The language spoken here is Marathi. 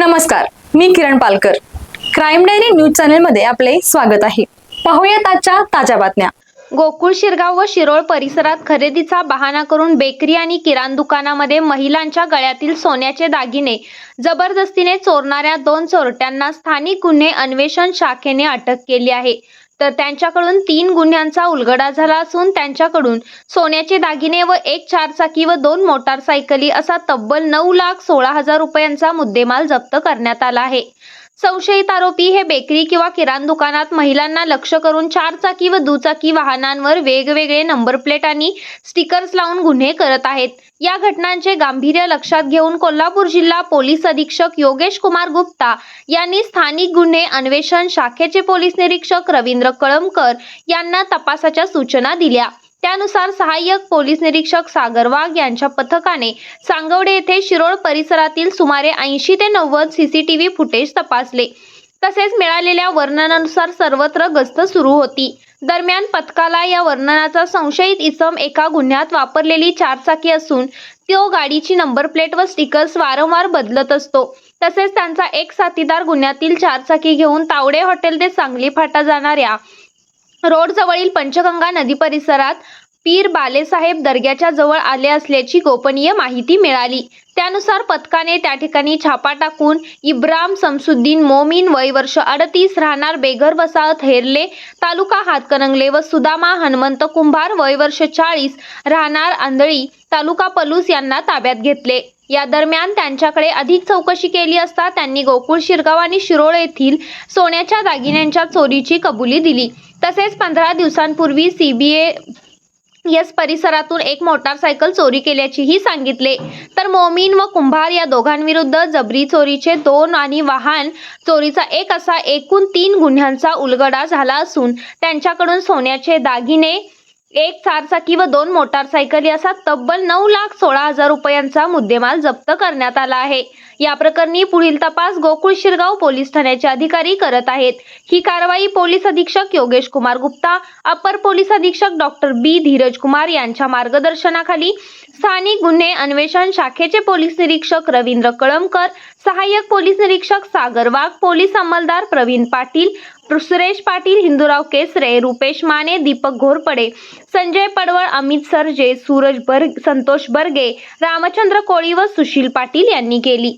नमस्कार मी Kiran Palkar. Crime diary news चॅनलमध्ये आपले स्वागत आहे. पाहूयात आजच्या ताज्या बातम्या. गोकुळ शिरगाव व शिरोळ परिसरात खरेदीचा बहाणा करून बेकरी आणि किराण दुकानामध्ये महिलांच्या गळ्यातील सोन्याचे दागिने जबरदस्तीने चोरणाऱ्या दोन चोरट्यांना स्थानिक गुन्हे अन्वेषण शाखेने अटक केली आहे. तर त्यांच्याकडून तीन गुन्ह्यांचा उलगडा झाला असून त्यांच्याकडून सोन्याचे दागिने व एक चारचाकी व दोन मोटारसायकली असा तब्बल नऊ लाख सोळा हजार रुपयांचा मुद्देमाल जप्त करण्यात आला आहे. संशयित आरोपी हे बेकरी किंवा किराण दुकानात महिलांना लक्ष करून चारचाकी व दुचाकी वाहनांवर वेगवेगळे नंबर प्लेट आणि स्टिकर्स लावून गुन्हे करत आहेत. या घटनांचे गांभीर्य लक्षात घेऊन कोल्हापूर जिल्हा पोलीस अधीक्षक योगेश कुमार गुप्ता यांनी स्थानिक गुन्हे अन्वेषण शाखेचे पोलीस निरीक्षक रवींद्र कळमकर यांना तपासाच्या सूचना दिल्या. त्यानुसार सहाय्यक पोलीस निरीक्षक सागर वाघ यांच्या पथकाने सांगवडे येथे शिरोळ परिसरातील सुमारे ऐंशी ते नव्वद सीसीटीव्ही फुटेज तपासले. तसेच मिळालेल्या वर्णनानुसार सर्वत्र गस्त सुरू होती. दरम्यान पथकाला या वर्णनाचा संशयित इसम एका गुन्ह्यात वापरलेली चारचाकी असून तो गाडीची नंबर प्लेट व स्टिकर्स वारंवार बदलत असतो. तसेच त्यांचा एक साथीदार गुन्ह्यातील चारचाकी घेऊन तावडे हॉटेल ते सांगली फाटा जाणाऱ्या रोड जवळील पंचगंगा नदी परिसरात पीर बालेसाहेब दर्ग्याच्या जवळ आले असल्याची गोपनीय माहिती मिळाली. त्यानुसार पथकाने त्या ठिकाणी छापा टाकून इब्राम समसुद्दीन मोमीन वय वर्ष अडतीस राहणार बेघर वसाहत हेरले तालुका हातकणंगले व सुदामा हनुमंत कुंभार वय वर्ष चाळीस राहणार आंधळी तालुका पलूस यांना ताब्यात घेतले. या दरम्यान त्यांच्याकडे अधिक चौकशी केली असता त्यांनी गोकुळ शिरगाव आणि शिरोळ येथील सोन्याच्या दागिन्यांच्या चोरीची कबुली दिली. तसेच पंधरा दिवसांपूर्वी सीबीए यस परिसरातून एक मोटारसायकल चोरी केल्याचीही सांगितले. तर मोमीन व कुंभार या दोघांविरुद्ध जबरी चोरीचे दोन आणि वाहन चोरीचा एक असा एकूण तीन गुन्ह्यांचा उलगडा झाला असून त्यांच्याकडून सोन्याचे दागिने एक चारचाकी व दोन मोटारसायकल असा तब्बल नऊ लाख सोळा हजार रुपयांचा मुद्देमाल जप्त करण्यात आला आहे. या प्रकरणी पुढील तपास गोकुळ शिरगाव पोलीस ठाण्याचे अधिकारी करत आहेत. ही कारवाई पोलीस अधीक्षक योगेश कुमार गुप्ता अपर पोलीस अधीक्षक डॉक्टर बी धीरज कुमार यांच्या मार्गदर्शनाखाली स्थानिक गुन्हे अन्वेषण शाखेचे पोलीस निरीक्षक रवींद्र कळमकर सहाय्यक पोलीस निरीक्षक सागर वाघ पोलीस अंमलदार प्रवीण पाटील सुरेश पाटील हिंदूराव केसरे रुपेश माने दीपक घोरपडे संजय पडवळ अमित सरजे सूरज बर्ग संतोष बर्गे रामचंद्र कोळी व सुशील पाटील यांनी केली.